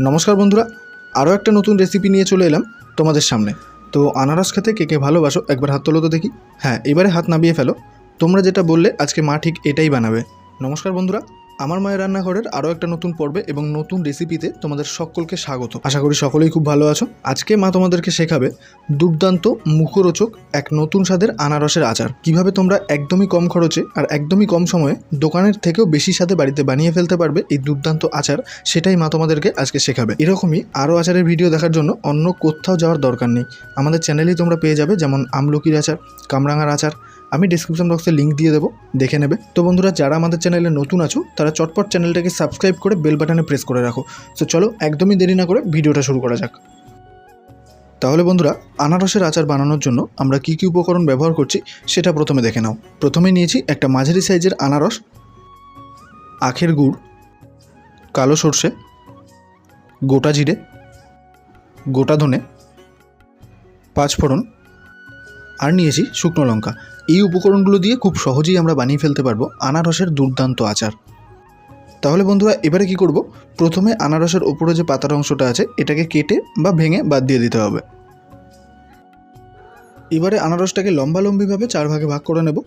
নমস্কার বন্ধুরা, আরও একটা নতুন রেসিপি নিয়ে চলে এলাম তোমাদের সামনে। তো আনারস খেতে কে কে ভালোবাসো, একবার হাত তোলো তো দেখি। হ্যাঁ এবারে হাত নামিয়ে ফেলো। তোমরা যেটা বললে, আজকে মা ঠিক এটাই বানাবে। নমস্কার বন্ধুরা। আমার মায়ের রান্নাঘরের আরও একটা নতুন পর্বে এবং নতুন রেসিপিতে তোমাদের সকলকে স্বাগত। আশা করি সকলেই খুব ভালো আছো। আজকে মা তোমাদেরকে শেখাবে দুর্দান্ত মুখরোচক এক নতুন স্বাদের আনারসের আচার। কীভাবে তোমরা একদমই কম খরচে আর একদমই কম সময়ে দোকানের থেকেও বেশি স্বাদে বাড়িতে বানিয়ে ফেলতে পারবে এই দুর্দান্ত আচার, সেটাই মা তোমাদেরকে আজকে শেখাবে। এরকমই আরও আচারের ভিডিও দেখার জন্য অন্য কোথাও যাওয়ার দরকার নেই। আমাদের চ্যানেলেই তোমরা পেয়ে যাবে যেমন আমলকির আচার, কামরাঙার আচার আমি ডিসক্রিপশন বক্সে লিঙ্ক দিয়ে দেবো, দেখে নেবে। তো বন্ধুরা, যারা আমাদের চ্যানেলে নতুন আছো, তারা চটপট চ্যানেলটাকে সাবস্ক্রাইব করে বেল বাটনে প্রেস করে রাখো। তো চলো, একদমই দেরি না করে ভিডিওটা শুরু করা যাক। তাহলে বন্ধুরা, আনারসের আচার বানানোর জন্য আমরা কী কী উপকরণ ব্যবহার করছি, সেটা প্রথমে দেখে নাও। প্রথমে নিয়েছি একটা মাঝারি সাইজের আনারস, আখের গুড়, কালো সর্ষে, গোটা জিরে, গোটা ধনে, পাঁচফোড়ন আর নিয়েছি শুকনো লঙ্কা। এই উপকরণগুলো দিয়ে খুব সহজেই আমরা বানিয়ে ফেলতে পারব আনারসের দুর্দান্ত আচার। তাহলে বন্ধুরা, এবারে কি করব? প্রথমে আনারসের ওপরে যে পাতার অংশটা আছে, এটাকে কেটে বা ভেঙে বাদ দিয়ে দিতে হবে। এবারে আনারসটাকে লম্বালম্বিভাবে চার ভাগে ভাগ করে নেব।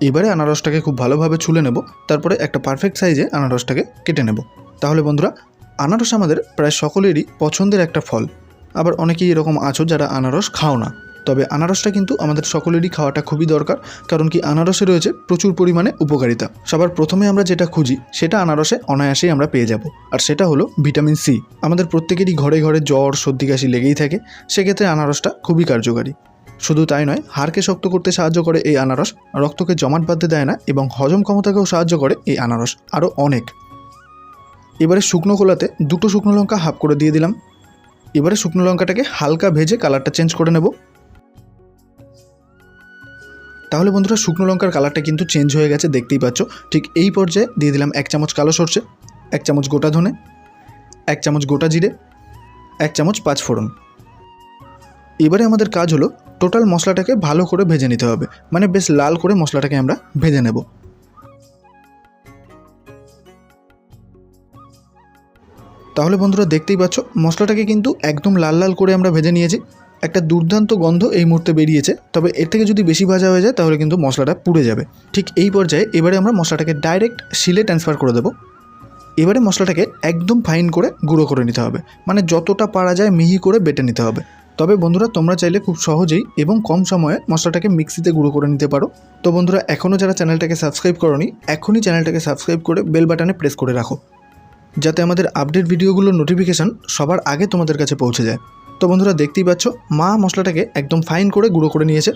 এবারে আনারসটাকে খুব ভালোভাবে ছুলে নেব। তারপরে একটা পারফেক্ট সাইজে আনারসটাকে কেটে নেব। তাহলে বন্ধুরা, আনারস আমাদের প্রায় সকলেরই পছন্দের একটা ফল। আবার অনেকেই এরকম আছো যারা আনারস খাও না। তবে আনারসটা কিন্তু আমাদের সকলেরই খাওয়াটা খুবই দরকার, কারণ কি আনারসে রয়েছে প্রচুর পরিমাণে উপকারিতা। সবার প্রথমে আমরা যেটা খুঁজি, সেটা আনারসে অনায়াসেই আমরা পেয়ে যাব। আর সেটা হলো ভিটামিন সি। আমাদের প্রত্যেকেরই ঘরে ঘরে জ্বর, সর্দি কাশি লেগেই থাকে, সেক্ষেত্রে আনারসটা খুবই কার্যকারী। শুধু তাই নয়, হাড়কে শক্ত করতে সাহায্য করে এই আনারস, রক্তকে জমাট বাঁধতে দেয় না এবং হজম ক্ষমতাকেও সাহায্য করে এই আনারস, আরও অনেক। এবারে শুকনো কোলাতে দুটো শুকনো লঙ্কা হাফ করে দিয়ে দিলাম। এবারে শুকনো লঙ্কাটাকে হালকা ভেজে কালারটা চেঞ্জ করে নেব। তাহলে বন্ধুরা, শুকনো লঙ্কার কালারটা কিন্তু চেঞ্জ হয়ে গেছে, দেখতেই পাচ্ছ। ঠিক এই পর্যায়ে দিয়ে দিলাম এক চামচ কালো সর্ষে, এক চামচ গোটা ধনে, এক চামচ গোটা জিরে, এক চামচ পাঁচ ফোড়ন। এবারে আমাদের কাজ হলো, টোটাল মশলাটাকে ভালো করে ভেজে নিতে হবে। মানে বেশ লাল করে মশলাটাকে আমরা ভেজে নেব। তাহলে বন্ধুরা দেখতেই পাচ্ছ, মশলাটাকে কিন্তু একদম লাল লাল করে আমরা ভেজে নিয়েছি। একটা দুর্দান্ত গন্ধ এই মুহূর্তে বেরিয়েছে, তবে এর থেকে যদি বেশি ভাজা হয়ে যায় তাহলে কিন্তু মশলাটা পুড়ে যাবে। ঠিক এই পর্যায়ে এবারে আমরা মশলাটাকে ডাইরেক্ট শিলে ট্রান্সফার করে দেবো। এবারে মশলাটাকে একদম ফাইন করে গুঁড়ো করে নিতে হবে মানে যতটা পারা যায় মিহি করে বেটে নিতে হবে। তবে বন্ধুরা তোমরা চাইলে খুব সহজেই এবং কম সময়ে মশলাটাকে মিক্সিতে গুঁড়ো করে নিতে পারো। তো বন্ধুরা এখনও যারা চ্যানেলটাকে সাবস্ক্রাইব করনি, এখনই চ্যানেলটাকে সাবস্ক্রাইব করে বেল বাটনে প্রেস করে রাখো। যাতে আমাদের আপডেট ভিডিওগুলোর নোটিফিকেশান সবার আগে তোমাদের কাছে পৌঁছে যায়। তো বন্ধুরা, দেখতেই পাচ্ছ, মা মশলাটাকে একদম ফাইন করে গুঁড়ো করে নিয়েছে।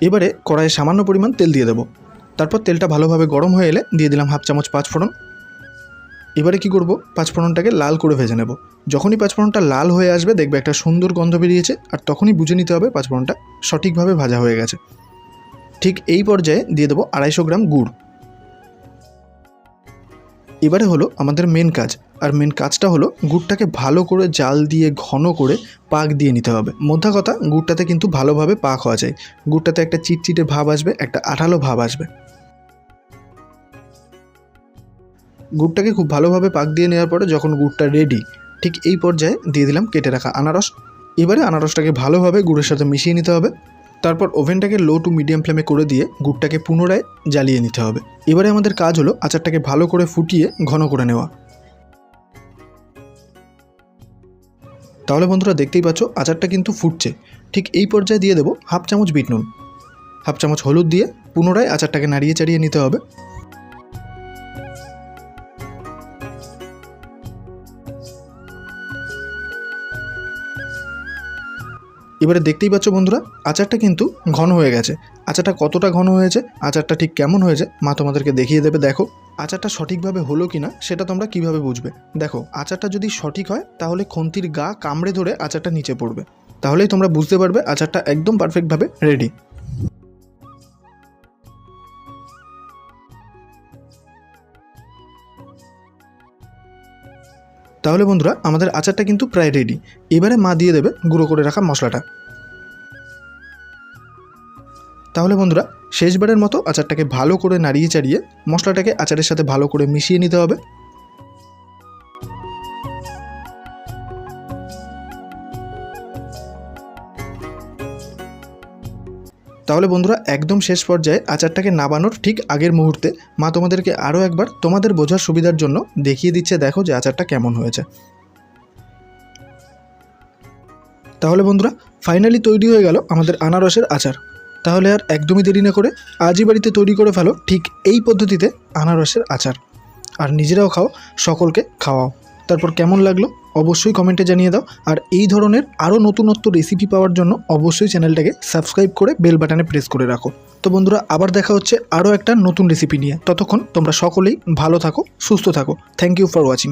এবারে কড়াইয়ে সামান্য পরিমাণ তেল দিয়ে দেবো। তারপর তেলটা ভালোভাবে গরম হয়ে এলে দিয়ে দিলাম হাফ চামচ পাঁচফোড়ন। এবারে কি করব, পাঁচফোড়নটাকে লাল করে ভেজে নেব। যখনই পাঁচফোড়নটা লাল হয়ে আসবে, দেখবে একটা সুন্দর গন্ধ বেরিয়েছে, আর তখনই বুঝে নিতে হবে পাঁচফোড়নটা সঠিকভাবে ভাজা হয়ে গেছে। ঠিক এই পর্যায়ে দিয়ে দেবো আড়াইশো গ্রাম গুড়। এবারে হলো আমাদের মেন কাজ। আর মেন কাজটা হলো গুড়টাকে ভালো করে জাল দিয়ে ঘন করে পাক দিয়ে নিতে হবে। মধ্যা কথা, গুড়টাতে কিন্তু ভালোভাবে পাক হওয়া যায়। গুড়টাতে একটা চিটচিটে ভাব আসবে, একটা আঠালো ভাব আসবে। গুড়টাকে খুব ভালোভাবে পাক দিয়ে নেওয়ার পরে যখন গুড়টা রেডি ঠিক এই পর্যায়ে দিয়ে দিলাম কেটে রাখা আনারস। এবারে আনারসটাকে ভালোভাবে গুড়ের সাথে মিশিয়ে নিতে হবে। তারপর ওভেনটাকে লো টু মিডিয়াম ফ্লেমে করে দিয়ে গুড়টাকে পুনরায় জ্বালিয়ে নিতে হবে। এবারে আমাদের কাজ হলো আচারটাকে ভালো করে ফুটিয়ে ঘন করে নেওয়া। তাহলে বন্ধুরা দেখতেই পাচ্ছ আচারটা কিন্তু ফুটছে। ঠিক এই পর্যায়ে দিয়ে দেবো হাফ চামচ বিট নুন। হাফ চামচ হলুদ দিয়ে পুনরায় আচারটাকে নাড়িয়ে চাড়িয়ে নিতে হবে। এবারে দেখতেই পাচ্ছ বন্ধুরা, আচারটা কিন্তু ঘন হয়ে গেছে। আচারটা কতটা ঘন হয়েছে, আচারটা ঠিক কেমন হয়েছে, মা তোমাদেরকে দেখিয়ে দেবে। দেখো, আচারটা সঠিকভাবে হলো কি না সেটা তোমরা কীভাবে বুঝবে? দেখো, আচারটা যদি সঠিক হয়, তাহলে খন্তির গা কামড়ে ধরে আচারটা নিচে পড়বে। তাহলেই তোমরা বুঝতে পারবে আচারটা একদম পারফেক্টভাবে রেডি তাহলে বন্ধুরা, আমাদের আচারটা কিন্তু প্রায় রেডি এবারে মা দিয়ে দেবে গুঁড়ো করে রাখা মশলাটা। তাহলে বন্ধুরা, শেষবারের মতো আচারটাকে ভালো করে নাড়িয়ে চাড়িয়ে মশলাটাকে আচারের সাথে ভালো করে মিশিয়ে নিতে হবে। তাহলে বন্ধুরা একদম শেষ পর্যায়ে আচারটাকে নাবানোর ঠিক আগের মুহূর্তে মা তোমাদেরকে আরও একবার তোমাদের বোঝার সুবিধার জন্য দেখিয়ে দিচ্ছে দেখো যে আচারটা কেমন হয়েছে। তাহলে বন্ধুরা ফাইনালি তৈরি হয়ে গেল আমাদের আনারসের আচার। তাহলে আর একদমই দেরি না করে আজই বাড়িতে তৈরি করে ফেলো ঠিক এই পদ্ধতিতে আনারসের আচার। আর নিজেরাও খাও, সকলকে খাওয়াও। তারপর কেমন লাগল অবশ্যই কমেন্টে জানিয়ে দাও। আর এই ধরনের আরও নতুনত্ব রেসিপি পাওয়ার জন্য অবশ্যই চ্যানেলটাকে সাবস্ক্রাইব করে বেল বাটনে প্রেস করে রাখো। তো বন্ধুরা, আবার দেখা হচ্ছে আরও একটা নতুন রেসিপি নিয়ে। ততক্ষণ তোমরা সকলেই ভালো থাকো, সুস্থ থাকো। Thank you for watching